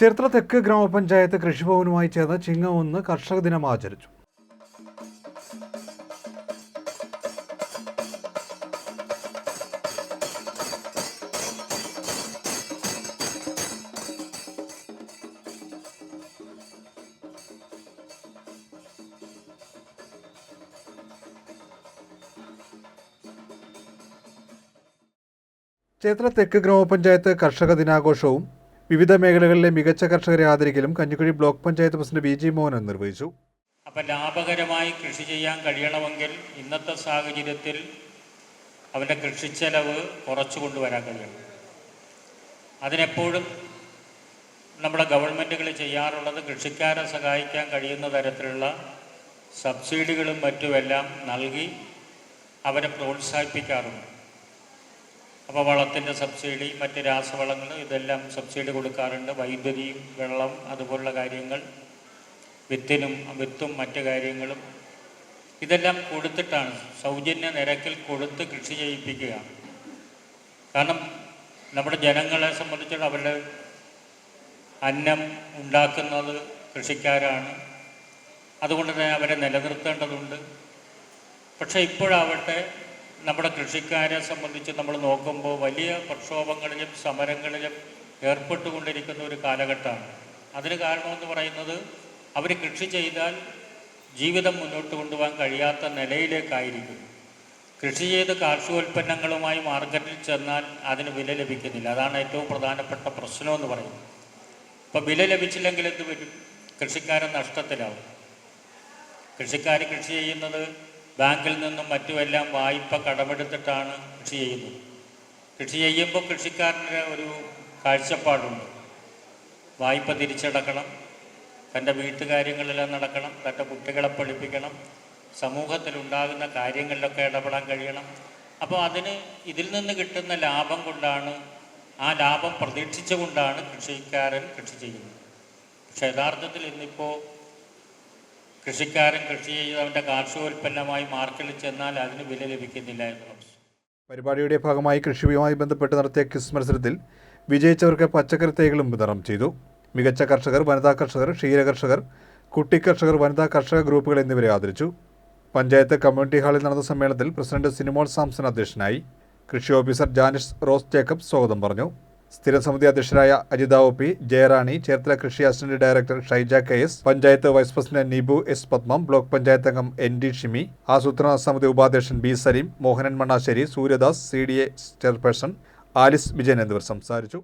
ചേർത്തല തെക്ക് ഗ്രാമപഞ്ചായത്ത് കൃഷിഭവനുമായി ചേർന്ന് ചിങ്ങം ഒന്ന് കർഷക ദിനം ആചരിച്ചു. ചേർത്തല തെക്ക് ഗ്രാമപഞ്ചായത്ത് കർഷക ദിനാഘോഷവും വിവിധ മേഖലകളിലെ മികച്ച കർഷകരെ ആദരിക്കലും Kanjikuzhi block panchayat president B G Mohanan നിർവഹിച്ചു. അപ്പം ലാഭകരമായി കൃഷി ചെയ്യാൻ കഴിയണമെങ്കിൽ ഇന്നത്തെ സാഹചര്യത്തിൽ അവന്റെ കൃഷിച്ചെലവ് കുറച്ചു കൊണ്ടുവരാൻ കഴിയണം. അതിനെപ്പോഴും നമ്മുടെ ഗവൺമെന്റുകൾ ചെയ്യാറുള്ളത് കൃഷിക്കാരെ സഹായിക്കാൻ കഴിയുന്ന തരത്തിലുള്ള സബ്സിഡികളും മറ്റുമെല്ലാം നൽകി അവരെ പ്രോത്സാഹിപ്പിക്കാറുണ്ട്. അപ്പോൾ വളത്തിന്റെ സബ്സിഡി മറ്റ് രാസവളങ്ങൾ ഇതെല്ലാം സബ്സിഡി കൊടുക്കാറുണ്ട്. വൈദ്യുതിയും വെള്ളം അതുപോലുള്ള കാര്യങ്ങൾ വിത്തിനും വിത്തും മറ്റു കാര്യങ്ങളും ഇതെല്ലാം കൊടുത്തിട്ടാണ് സൗജന്യ നിരക്കിൽ കൊടുത്ത് കൃഷി ചെയ്യിപ്പിക്കുക. കാരണം നമ്മുടെ ജനങ്ങളെ സംബന്ധിച്ചിടത്തോളം അവരുടെ അന്നം ഉണ്ടാക്കുന്നത് കൃഷിക്കാരാണ്. അതുകൊണ്ട് തന്നെ അവരെ നിലനിർത്തേണ്ടതുണ്ട്. പക്ഷേ ഇപ്പോഴാവട്ടെ നമ്മുടെ കൃഷിക്കാരെ സംബന്ധിച്ച് നമ്മൾ നോക്കുമ്പോൾ വലിയ പ്രക്ഷോഭങ്ങളിലും സമരങ്ങളിലും ഏർപ്പെട്ടുകൊണ്ടിരിക്കുന്ന ഒരു കാലഘട്ടമാണ്. അതിന് കാരണമെന്ന് പറയുന്നത് അവർ കൃഷി ചെയ്താൽ ജീവിതം മുന്നോട്ട് കൊണ്ടുപോകാൻ കഴിയാത്ത നിലയിലേക്കായിരിക്കും. കൃഷി ചെയ്ത് കാർഷികോൽപ്പന്നങ്ങളുമായി മാർക്കറ്റിൽ ചെന്നാൽ അതിന് വില ലഭിക്കുന്നില്ല. അതാണ് ഏറ്റവും പ്രധാനപ്പെട്ട പ്രശ്നമെന്ന് പറയുന്നത്. ഇപ്പോൾ വില ലഭിച്ചില്ലെങ്കിൽ എന്ത് വരും? കൃഷിക്കാരൻ നഷ്ടത്തിലാവും. കൃഷിക്കാർ കൃഷി ചെയ്യുന്നത് ബാങ്കിൽ നിന്നും മറ്റുമെല്ലാം വായ്പ കടമെടുത്തിട്ടാണ് കൃഷി ചെയ്യുന്നത്. കൃഷി ചെയ്യുമ്പോൾ കൃഷിക്കാരന്റെ ഒരു കാഴ്ചപ്പാടുണ്ട്. വായ്പ തിരിച്ചടക്കണം തന്റെ വീട്ടുകാര്യങ്ങളെല്ലാം നടക്കണം തന്റെ കുട്ടികളെ പഠിപ്പിക്കണം സമൂഹത്തിലുണ്ടാകുന്ന കാര്യങ്ങളിലൊക്കെ ഇടപെടാൻ കഴിയണം. അപ്പോൾ അതിന് ഇതിൽ നിന്ന് കിട്ടുന്ന ലാഭം കൊണ്ടാണ് ആ ലാഭം പ്രതീക്ഷിച്ചുകൊണ്ടാണ് കൃഷിക്കാരൻ കൃഷി ചെയ്യുന്നത്. പക്ഷെ യഥാർത്ഥത്തിൽ ഇന്നിപ്പോൾ കൃഷിക്കാരൻ കൃഷി ചെയ്ത് അവന്റെ കാർഷികോൽപ്പന്നമായി മാർക്കറ്റിൽ ചെന്നാൽ അതിന് വില ലഭിക്കുന്നില്ല പരിപാടിയുടെ ഭാഗമായി കൃഷിയുമായി ബന്ധപ്പെട്ട് നടത്തിയ ക്വിസ് മത്സരത്തിൽ വിജയിച്ചവർക്ക് പച്ചക്കറി തൈകളും വിതരണം ചെയ്തു. മികച്ച കർഷകർ വനിതാ കർഷകർ ക്ഷീര കർഷകർ കുട്ടി കർഷകർ വനിതാ കർഷക ഗ്രൂപ്പുകൾ എന്നിവരെ ആദരിച്ചു. പഞ്ചായത്ത് കമ്മ്യൂണിറ്റി ഹാളിൽ നടന്ന സമ്മേളനത്തിൽ പ്രസിഡന്റ് സിനിമോൾ സാംസൺ അധ്യക്ഷനായി. കൃഷി ഓഫീസർ ജാനിഷ് റോസ് ജേക്കബ് സ്വാഗതം പറഞ്ഞു. സ്ഥിരസമിതി സമിതി അജിത ഒ പി ജയറാണി ചേർത്തല കൃഷി assistant director Shaija K S panchayat vice president Nibu S Padmam block panchayat അംഗം എൻ ഡി ഷിമി ആസൂത്രണ സമിതി ഉപാധ്യക്ഷൻ B Saleem Mohanan Mannassery Suryadas C D A chairperson Alice Vijayan എന്നിവർ സംസാരിച്ചു.